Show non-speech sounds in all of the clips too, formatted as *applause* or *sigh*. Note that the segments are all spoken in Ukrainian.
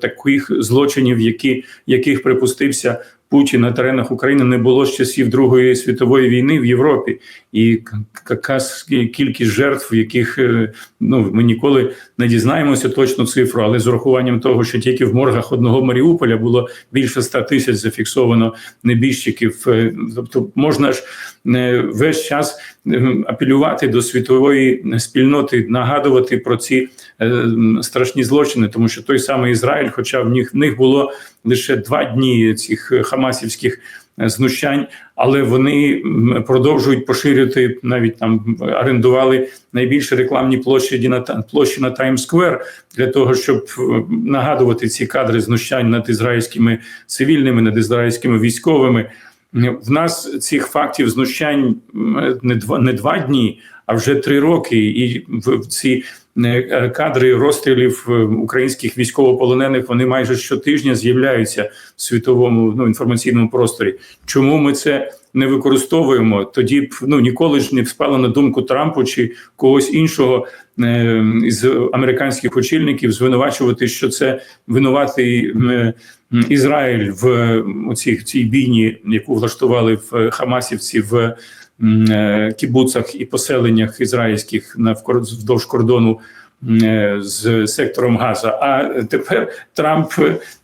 таких злочинів, які яких припустився Путін на теренах України, не було з часів Другої світової війни в Європі, і яка кількість жертв, яких е, ну ми ніколи не дізнаємося точну цифру, але з урахуванням того, що тільки в моргах одного Маріуполя було більше ста тисяч зафіксовано небіжчиків. Е, Тобто можна ж е, весь час апелювати до світової спільноти, нагадувати про ці страшні злочини, тому що той самий Ізраїль, хоча в них в них було лише два дні цих хамасівських знущань, але вони продовжують поширювати навіть там орендували найбільші рекламні площі на площі на Таймсквер для того, щоб нагадувати ці кадри знущань над ізраїльськими цивільними, над ізраїльськими військовими. В нас цих фактів знущань не два не два дні, а вже три роки. І в ці е, кадри розстрілів е, українських військовополонених вони майже щотижня з'являються в світовому ну, інформаційному просторі. Чому ми це не використовуємо? Тоді б ну ніколи ж не спало на думку Трампу чи когось іншого е, з американських очільників звинувачувати, що це винуватий Ізраїль в цій, цій бійні, яку влаштували в Хамасівці в Е, кібуцах і поселеннях ізраїльських вздовж кордону е, з сектором Газа. А тепер Трамп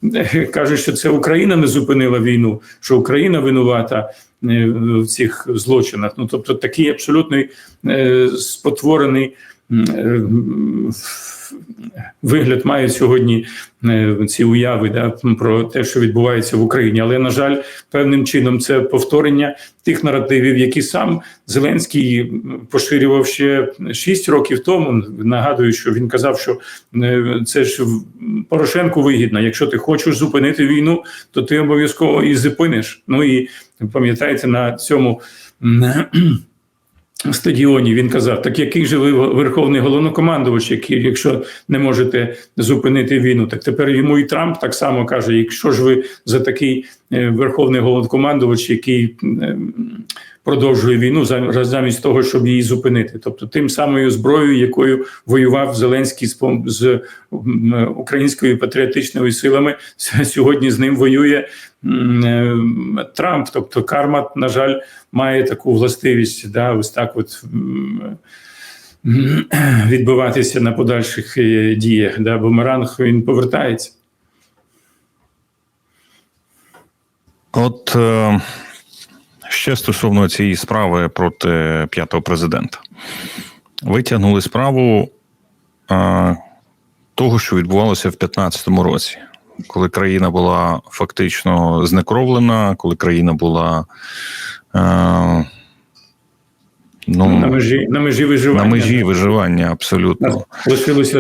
е, каже, що це Україна не зупинила війну, що Україна винувата в цих злочинах. Ну тобто такий абсолютно спотворений вигляд мають сьогодні е, ці уяви да, про те, що відбувається в Україні. Але на жаль, певним чином це повторення тих наративів, які сам Зеленський поширював ще 6 років тому. Нагадую, що він казав, що е, це ж Порошенку вигідно. Якщо ти хочеш зупинити війну, то ти обов'язково і зупиниш. Ну і пам'ятаєте на цьому стадіоні. Він казав: так який же ви верховний головнокомандувач, який, якщо не можете зупинити війну, так тепер йому і Трамп так само каже: якщо ж ви за такий е, верховний головнокомандувач, який е, продовжує війну замість того, щоб її зупинити, тобто тим самою зброєю, якою воював Зеленський з з українською патріотичними силами, *laughs* сьогодні з ним воює е, Трамп. Тобто, карма, на жаль, має таку властивість, да, ось так, от. *clears throat* Відбуватися на подальших е, діях, да, бумеранг він повертається. От е, Ще стосовно цієї справи проти п'ятого президента, витягнули справу а, того, що відбувалося в 2015 році, коли країна була фактично знекровлена, коли країна була. Ну, на межі на межі виживання на межі виживання абсолютно.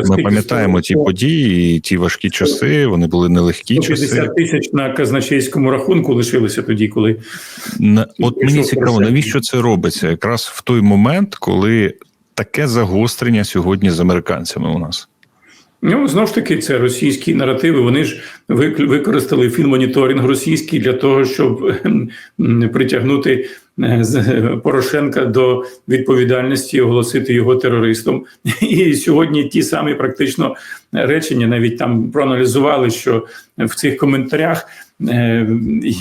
Ми пам'ятаємо ті події, і ті важкі часи. Вони були нелегкі 150 часи. 50 тисяч на казначейському рахунку лишилося тоді, коли на от мені цікаво, навіщо це робиться якраз в той момент, коли таке загострення сьогодні з американцями у нас. Ну, знову ж таки, це російські наративи. Вони ж використали фінмоніторинг російський для того, щоб притягнути е, Порошенка до відповідальності, оголосити його терористом. І сьогодні ті самі практично речення навіть там проаналізували, що в цих коментарях, е,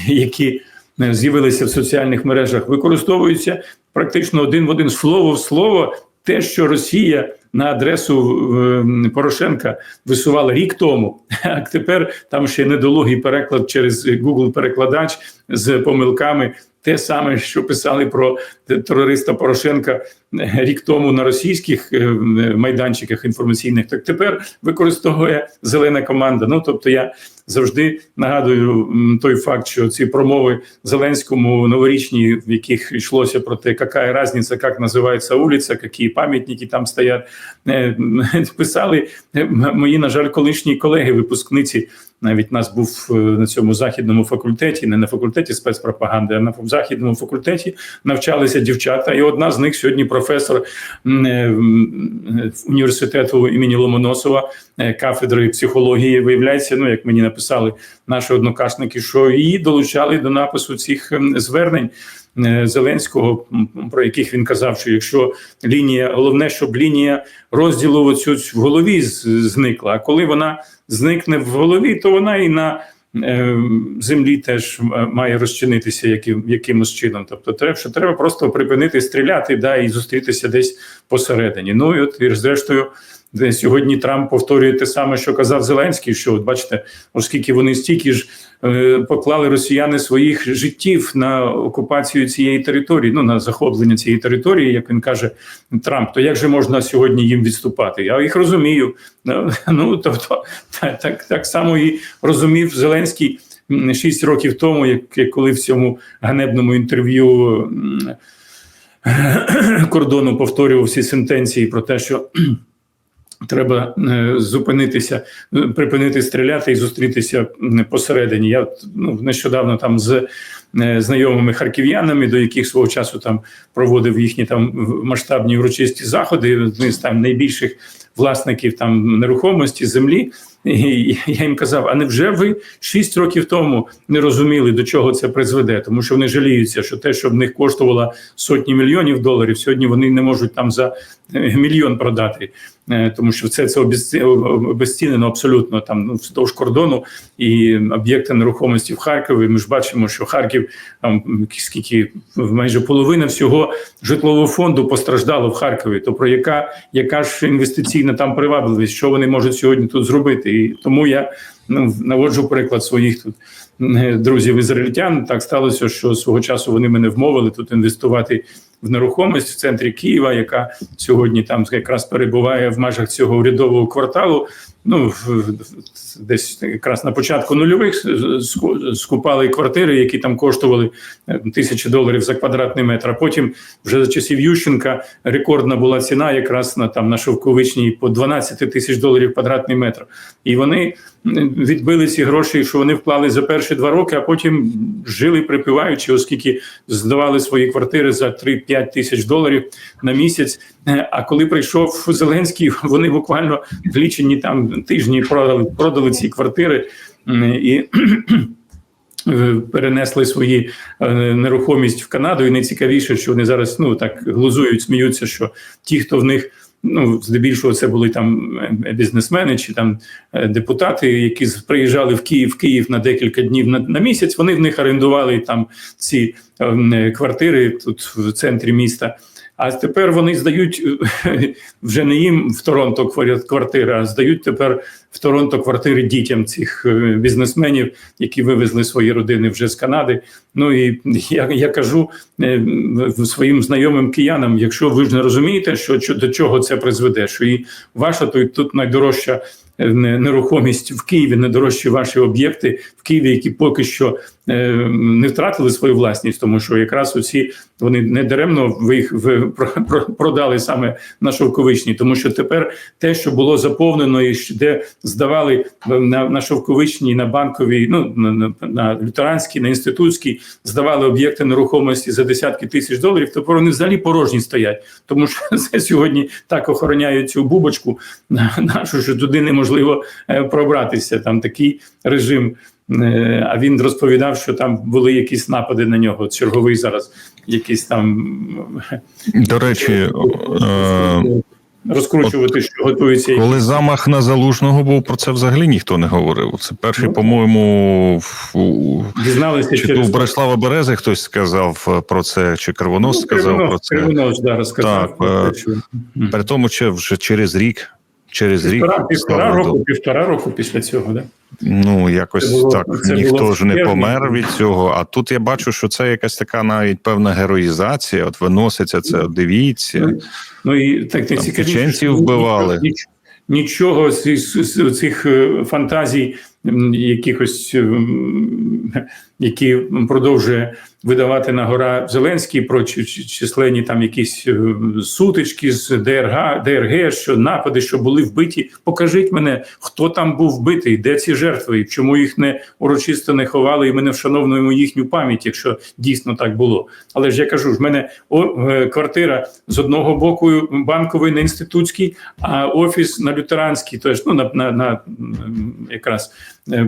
які з'явилися в соціальних мережах, використовуються практично один в один слово в слово те, що Росія на адресу Порошенка висувала рік тому, *laughs* а тепер там ще недолугий переклад через Google перекладач з помилками. Те саме, що писали про терориста Порошенка е, рік тому на російських е, майданчиках інформаційних, так тепер використовує зелена команда. Ну тобто, я завжди нагадую той факт, що ці промови Зеленському новорічні, в яких йшлося про те, яка різниця, як називається вулиця, які пам'ятники там стоять, *laughs* писали мої, на жаль, колишні колеги, випускниці. Навіть нас був на цьому західному факультеті, не на факультеті спецпропаганди, а на західному факультеті навчалися дівчата, і одна з них сьогодні професор е, університету імені Ломоносова, е, кафедри психології. Виявляється, ну як мені написали наші однокашники, що її долучали до напису цих звернень. Е, Зеленського, про яких він казав, що якщо лінія, головне, щоб лінія розділу оцю в голові зникла. А коли вона зникне в голові, то вона і на е, землі теж має розчинитися яким, якимось чином. Тобто, треба, що треба просто припинити стріляти да, і зустрітися десь посередині. Ну і от і зрештою. Де сьогодні Трамп повторює те саме, що казав Зеленський. Що от бачите, оскільки вони стільки ж е, поклали росіяни своїх життів на окупацію цієї території, ну на захоплення цієї території, як він каже Трамп, то як же можна сьогодні їм відступати? Я їх розумію. Ну *laughs* тобто, так, так, так само і розумів Зеленський шість років тому, як, як коли в цьому ганебному інтерв'ю. *clears throat* Кордону повторював всі сентенції про те, що Треба е, зупинитися, е, припинити стріляти і зустрітися посередині. Я ну, нещодавно там з е, знайомими харків'янами, до яких свого часу там проводив їхні там масштабні урочисті заходи, одні з там найбільших власників там нерухомості землі. І *laughs* я їм казав: а невже ви шість років тому не розуміли, до чого це призведе? Тому що вони жаліються, що те, що в них коштувало сотні мільйонів доларів, сьогодні вони не можуть там за мільйон продати, тому що це це обезці- обезцінено абсолютно там ну, вздовж кордону і об'єкти нерухомості в Харкові. Ми ж бачимо, що Харків там скільки майже половина всього житлового фонду постраждало в Харкові. То про яка, яка ж інвестиційна там привабливість, що вони можуть сьогодні тут зробити? І тому я ну, наводжу приклад своїх тут друзів ізраїльтян. Так сталося, що свого часу вони мене вмовили тут інвестувати в нерухомість в центрі Києва, яка сьогодні там якраз перебуває в межах цього урядового кварталу. Ну десь якраз на початку нульових скупали квартири, які там коштували е, тисячі доларів за квадратний метр. А потім вже за часів Ющенка рекордна була ціна, якраз на там на шовковичній по 12 тисяч доларів квадратний метр. І вони відбили ці гроші, що вони вклали за перші два роки, а потім жили припиваючи, оскільки здавали свої квартири за 3-5 тисяч доларів на місяць. Е, А коли прийшов Зеленський, *laughs* вони буквально в лічені там тижні продали, продали ці квартири і. *clears throat* е, Перенесли свої е, нерухомість в Канаду, і найцікавіше, що вони зараз ну так глузують, сміються, що ті, хто в них ну здебільшого це були там бізнесмени чи там депутати, які приїжджали в Київ Київ на декілька днів на, на місяць. Вони в них орендували там ці е, квартири тут в центрі міста. А тепер вони здають *laughs* вже не їм в Торонто квартири, а здають тепер в Торонто квартири дітям цих е, бізнесменів, які вивезли свої родини вже з Канади. Ну і *laughs* я, я кажу е, своїм знайомим киянам: якщо ви ж не розумієте, що, до чого це призведе, що і ваша то й тут найдорожча е, нерухомість в Києві, найдорожчі ваші об'єкти в Києві, які поки що не втратили свою власність, тому що якраз оці вони не даремно ви їх продали саме на шовковичній, тому що тепер те, що було заповнено, і де здавали на, на шовковичній, на банковій, ну на, на, на лютеранській, на інститутській, здавали об'єкти нерухомості за десятки тисяч доларів. Тепер вони взагалі порожні стоять, тому що *laughs* це сьогодні так охороняють цю бубочку *laughs* нашу, що туди неможливо е, пробратися. Там такий режим. Е, А він розповідав, що там були якісь напади на нього. Черговий зараз якийсь там До речі, е, розкручувати, що готується. коли замах на залужного був, про це взагалі ніхто не говорив. Це перший, Ну, по-моєму, Дізналися чи через Борислава Берези хтось сказав е, про це, чи Кривонос сказав про це. Кривонос, да, розказав. Так, про е, те, що- При тому, чи вже через рік, через рік Півтора, півтора року, Богу. півтора року після цього, да? Ну якось Це було- так це ніхто було ж не помер від цього. А тут я бачу, що це якась така навіть певна героїзація. От виноситься це. Дивіться, Ну і так не Там цікавіше, чеченців вбивали. ніч- Нічого з, з, з цих е, фантазій, якихось, м, які продовжує видавати на гора Зеленський про чи- чи- численні там якісь е, сутички з ДРГ, ДРГ, що напади, що були вбиті. Покажіть мене, хто там був вбитий, де ці жертви, і чому їх не урочисто не ховали, і ми не вшановуємо їхню пам'ять, якщо дійсно так було. Але ж я кажу, в мене о, е, квартира з одного боку банковий на інститутський, а офіс на лютеранський, тож ну на, на, на якраз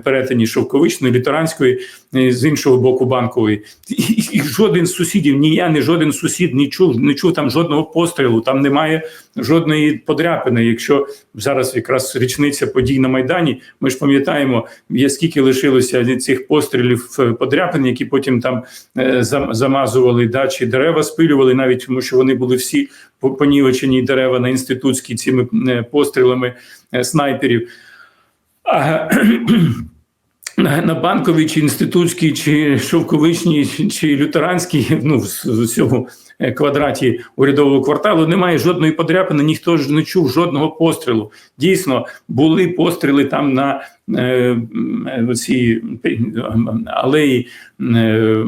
перетині Шовковичної, Літеранської, е, з іншого боку банкової. І, і, жоден з сусідів, ні я, ні жоден сусід не чув, не чув там жодного пострілу, там немає жодної подряпини. Якщо зараз якраз річниця подій на Майдані, ми ж пам'ятаємо, є скільки лишилося цих пострілів е, подряпин, які потім там е, замазували дачі, дерева спилювали, навіть тому що вони були всі по- понівечені дерева на інститутській цими е, пострілами е, снайперів. *clears throat* На банковій, чи інститутській, чи шовковичній, чи- лютеранській, *laughs* ну в цьому е, квадраті урядового кварталу немає жодної подряпини, ніхто ж не чув жодного пострілу. Дійсно, були постріли там на е, цій алеї е,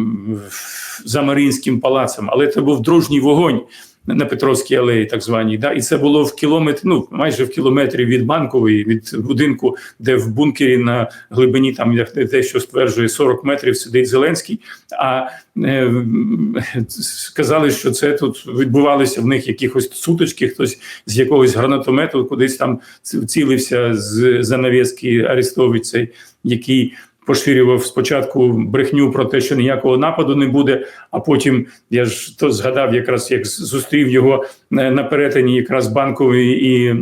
за Маріїнським палацем, але це був дружній вогонь на Петровській алеї, так званій. Да? І це було в кілометр, ну майже в кілометрі від банкової, від будинку, де в бункері на глибині там як те, що стверджує 40 метрів, сидить Зеленський. А е, сказали, що це тут відбувалися в них якихось сутички, хтось з якогось гранатомету кудись там цілився з занавіски Арестович, цей, який поширював спочатку брехню про те, що ніякого нападу не буде. А потім я ж то згадав, якраз як зустрів його е, на перетині якраз банкової і е,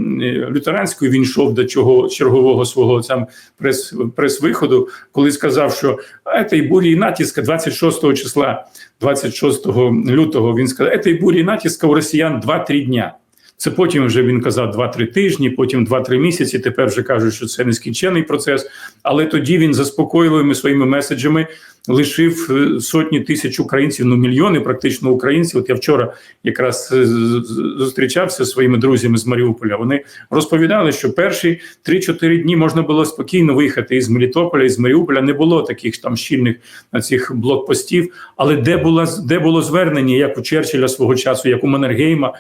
лютеранської. Він йшов до чого чергового свого там прес прес-виходу, коли сказав, що «Етой бурі натиска 26 числа, 26 лютого. Він сказав, «Етой бурі натиска у росіян 2-3 дня. Це потім вже він казав 2-3 тижні, потім 2-3 місяці. Тепер вже кажуть, що це нескінчений процес. Але тоді він заспокійливими своїми меседжами лишив е, сотні тисяч українців, ну мільйони практично українців. От я вчора якраз е, зустрічався зі своїми друзями з Маріуполя. Вони розповідали, що перші 3-4 дні можна було спокійно виїхати із Мелітополя, із Маріуполя. Не було таких там щільних на цих блокпостів. Але де була де було звернення, як у Черчилля свого часу, як у Маннергейма.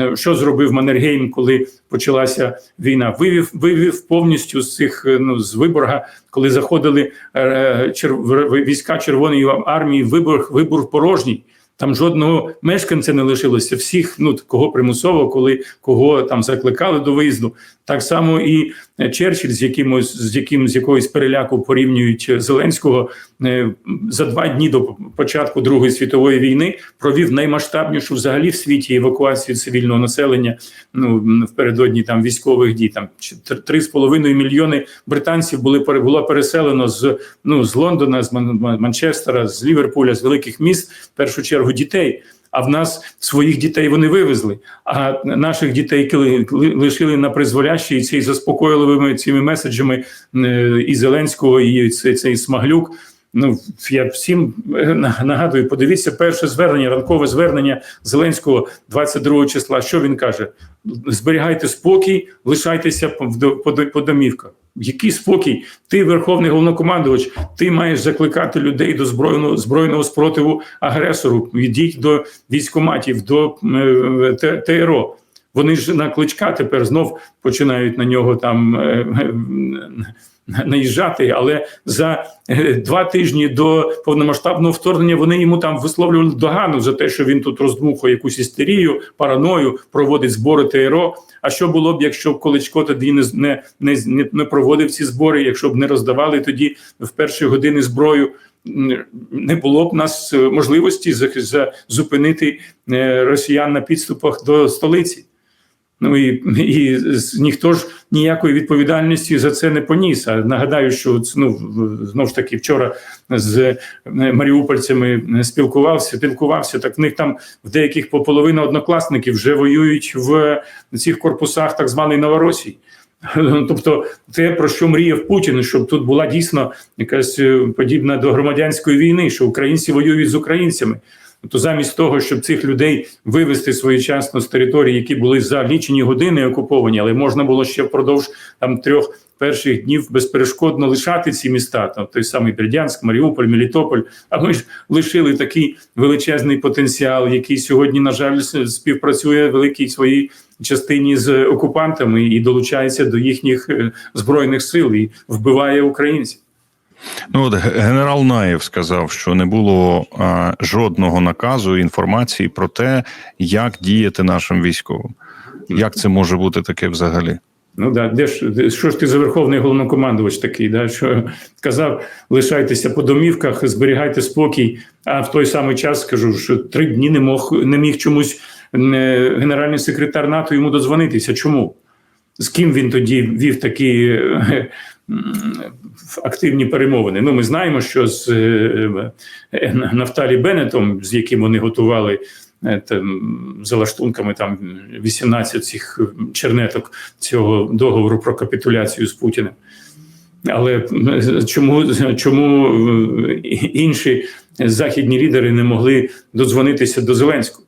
Е, Що зробив Маннергейм, коли почалася війна? Вивів вивів повністю з цих е, ну з Виборга, коли заходили е, черв, війська Червоної армії. Виборг виборг порожній. Там жодного мешканця не лишилося. Всіх, ну кого примусово, коли кого там закликали до виїзду. Так само і е, Черчилль, з якимось з яким з якоїсь переляку порівнюють е, Зеленського е, за два дні до початку Другої світової війни провів наймасштабнішу взагалі в світі евакуацію цивільного населення. Ну впередодні там військових дій. Там чи- три з половиною мільйони британців були було переселено з ну з Лондона, з Ман- Ман- Манчестера, з Ліверпуля, з великих міст, в першу чергу дітей. А в нас своїх дітей вони вивезли. А наших дітей лишили на призволяще і ці заспокоїливими цими меседжами е, і Зеленського, і цей, цей Смаглюк. Ну я всім е, нагадую, подивіться перше звернення, ранкове звернення Зеленського 22 числа. Що він каже? Зберігайте спокій, лишайтеся по, домівках. Який спокій? Ти, верховний головнокомандувач, ти маєш закликати людей до збройного збройного спротиву агресору. Йдіть до військоматів, до е, ТРО. Вони ж на кличка тепер знов починають на нього там е, *laughs* наїжджати. Але за е, два тижні до повномасштабного вторгнення вони йому там висловлювали догану за те, що він тут роздмухує якусь істерію, параною, проводить збори ТРО. А що було б, якщо б Количко тоді не, не, не, не, проводив ці збори, якщо б не роздавали тоді в перші години зброю? Не було б нас е, можливості зупинити е, росіян на підступах до столиці. Ну і, і ніхто ж ніякої відповідальності за це не поніс. А нагадаю, що ну, знову ж таки вчора з е, маріупольцями спілкувався, спілкувався. Так в них там в деяких по половина однокласників вже воюють в цих корпусах так званої Новоросії. Тобто, те, про що мріяв Путін, щоб тут була дійсно якась е, подібна до громадянської війни, що українці воюють з українцями. То замість того, щоб цих людей вивезти своєчасно з території, які були за лічені години окуповані, але можна було ще впродовж там трьох перших днів безперешкодно лишати ці міста, там той самий Бердянськ, Маріуполь, Мелітополь. А ми ж лишили такий величезний потенціал, який сьогодні, на жаль, співпрацює в великій своїй частині з окупантами і долучається до їхніх е, збройних сил і вбиває українців. Ну от генерал Наєв сказав, що не було а, жодного наказу інформації про те, як діяти нашим військовим. Як це може бути таке взагалі? Ну да, де ж що ж ти за верховний головнокомандувач такий? Да, що казав, лишайтеся по домівках, зберігайте спокій. А в той самий час скажу, що три дні не мог не міг чомусь е, генеральний секретар НАТО йому дозвонитися. Чому? З ким він тоді вів такі е, активні перемовини? Ну, ми знаємо, що з е, е, Нафталі Беннетом, з яким вони готували е, там, за там 18 цих чернеток цього договору про капітуляцію з Путіним. Але чому, чому інші західні лідери не могли додзвонитися до Зеленського?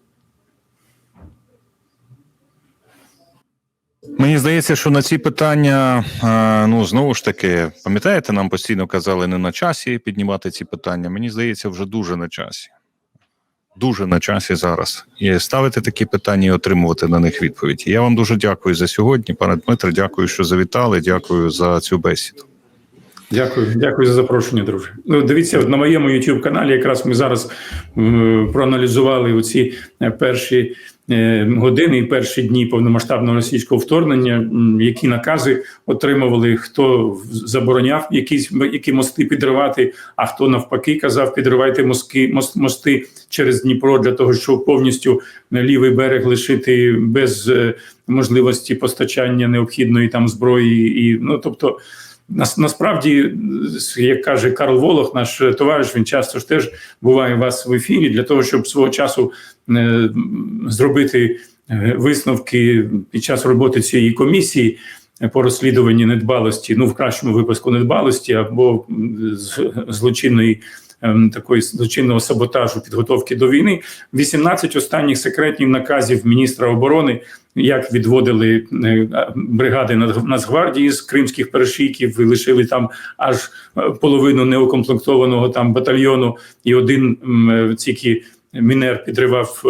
Мені здається, що на ці питання, е, ну знову ж таки, пам'ятаєте, нам постійно казали не на часі піднімати ці питання. Мені здається, вже дуже на часі. Дуже на часі зараз. І ставити такі питання і отримувати на них відповідь. Я вам дуже дякую за сьогодні, пане Дмитре. Дякую, що завітали. Дякую за цю бесіду. Дякую, дякую за запрошення, друже. Ну, дивіться, на моєму youtube каналі якраз ми зараз проаналізували оці е, перші години і перші дні повномасштабного російського вторгнення, які накази отримували, хто забороняв якісь які мости підривати, а хто навпаки казав, підривайте мостки, мост, мости через Дніпро для того, щоб повністю лівий берег лишити без е, можливості постачання необхідної там зброї, і ну тобто. Нас насправді, як каже Карл Волох, наш товариш, він часто ж теж буває у вас в ефірі для того, щоб свого часу е, зробити е, висновки під час роботи цієї комісії по розслідуванні недбалості, ну в кращому випадку недбалості або злочинної. ем, Такої злочинного саботажу підготовки до війни 18 останніх секретних наказів міністра оборони, як відводили е, бригади Нацгвардії з кримських перешийків, і лишили там аж е, половину неукомплектованого там батальйону, і один е, тільки мінер підривав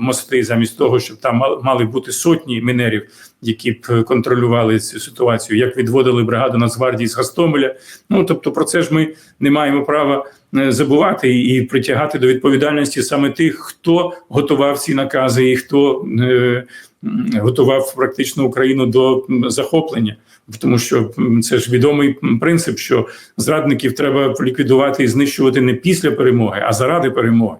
мости замість того, щоб там мал- мали бути сотні мінерів, які б контролювали цю ситуацію, як відводили бригаду Нацгвардії з Гастомеля. Ну тобто, про це ж ми не маємо права забувати і притягати до відповідальності саме тих, хто готував ці накази, і хто е, готував практично Україну до захоплення. Тому що це ж відомий принцип, що зрадників треба ліквідувати і знищувати не після перемоги, а заради перемоги.